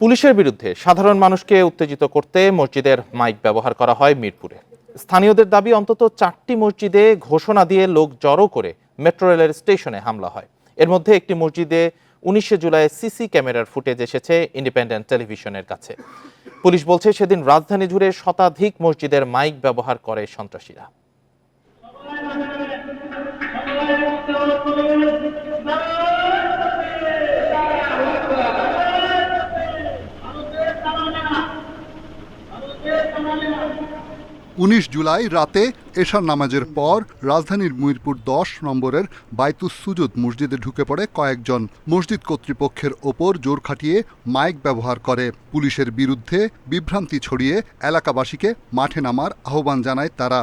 পুলিশের বিরুদ্ধে সাধারণ মানুষকে উত্তেজিত করতে মসজিদের মাইক ব্যবহার করা হয় মিরপুরে। স্থানীয়দের দাবি, অন্তত চারটি মসজিদে ঘোষণা দিয়ে লোক জড়ো করে মেট্রো রেলের স্টেশনে হামলা হয়। এর মধ্যে একটি মসজিদে উনিশে জুলাই সিসি ক্যামেরার ফুটেজ এসেছে ইন্ডিপেন্ডেন্ট টেলিভিশনের কাছে। পুলিশ বলছে, সেদিন রাজধানী জুড়ে শতাধিক মসজিদের মাইক ব্যবহার করে সন্ত্রাসীরা। উনিশ জুলাই রাতে এশার নামাজের পর রাজধানীর মিরপুর দশ নম্বরের বাইতুস সুজুদ মসজিদে ঢুকে পড়ে কয়েকজন মসজিদ কর্তৃপক্ষের ওপর জোর খাটিয়ে মাইক ব্যবহার করে। পুলিশের বিরুদ্ধে বিভ্রান্তি ছড়িয়ে এলাকাবাসীকে মাঠে নামার আহ্বান জানায় তারা।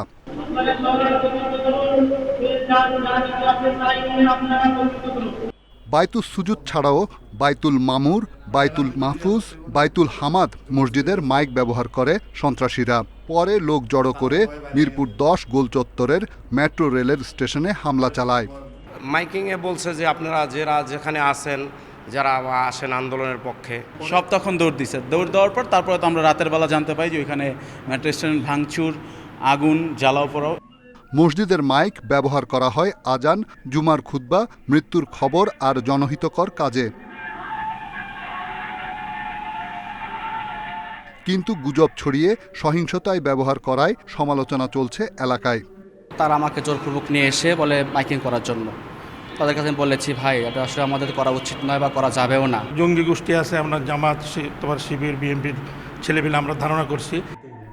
বাইতুল সুজুদ ছাড়াও বাইতুল মামুর, বাইতুল মাহফুজ, বাইতুল হামাদ মসজিদের মাইক ব্যবহার করে সন্ত্রাসীরা। পরে লোক জড়ো করে মিরপুর দশ গোল চত্বরের মেট্রো রেলের স্টেশনে হামলা চালায়। মাইকিংয়ে বলছে যে আপনারা যারা যেখানে আছেন যারা আসেন আন্দোলনের পক্ষে। সব তখন দৌড় দিছে। দৌড় দেওয়ার পর তারপরে তো আমরা রাতের বেলা জানতে পাই যে ওইখানে মেট্রো স্টেশন ভাঙচুর আগুন জ্বালাও পড়াও। মসজিদের মাইক ব্যবহার করা হয় আজান জুমার খুতবা মৃত্যুর খবর আর জনহিতকর কাজে। কিন্তু গুজব ছড়িয়ে সহিংসতায় ব্যবহার করায় সমালোচনা চলছে এলাকায়। তারা আমাকে জোরপূর্বক নিয়ে এসে বলে মাইকিং করার জন্য। তাদের কাছে আমি বলেছি ভাই এটা আসলে আমাদের করা উচিত নয় বা করা যাবেও না। জঙ্গি গোষ্ঠী আছে আমরা জামাত তোমার শিবির বিএনপির ছেলেপিলে আমরা ধারণা করছি।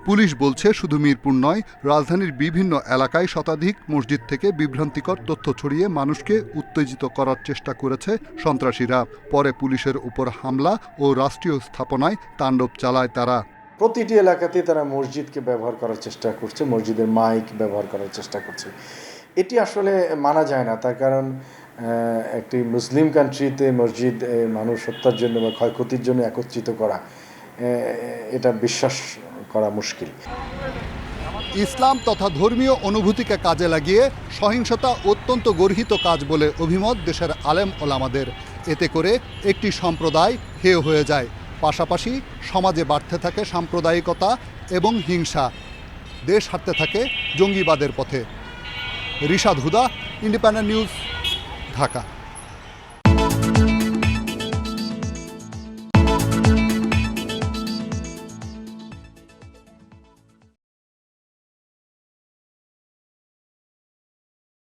পুলিশ বলছে শুধু মিরপুর নয়, রাজধানীর বিভিন্ন এলাকায় শতাধিক মসজিদ থেকে বিভ্রান্তিকর তথ্য ছড়িয়ে মানুষকে উত্তেজিত করার চেষ্টা করেছে সন্ত্রাসীরা। পরে পুলিশের উপর হামলা ও রাষ্ট্রীয় স্থাপনায় তাণ্ডব চালায় তারা। প্রতিটি এলাকাতে তারা মসজিদকে ব্যবহার করার চেষ্টা করছে, মসজিদের মাইক ব্যবহার করার চেষ্টা করছে। এটি আসলে মানা যায় না, তার কারণ একটি মুসলিম কান্ট্রিতে মসজিদ মানুষ হত্যার জন্য বা ক্ষয়ক্ষতির জন্য একত্রিত করা এটা বিশ্বাস করা মুশকিল। ইসলাম তথা ধর্মীয় অনুভূতিকে কাজে লাগিয়ে সহিংসতা অত্যন্ত গর্হিত কাজ বলে অভিমত দেশের আলেম ওলামাদের। এতে করে একটি সম্প্রদায় হেয় হয়ে যায়। পাশাপাশি সমাজে বাড়তে থাকে সাম্প্রদায়িকতা এবং হিংসা। দেশ হাঁটতে থাকে জঙ্গিবাদের পথে। Rishad Huda, Independent News, Dhaka.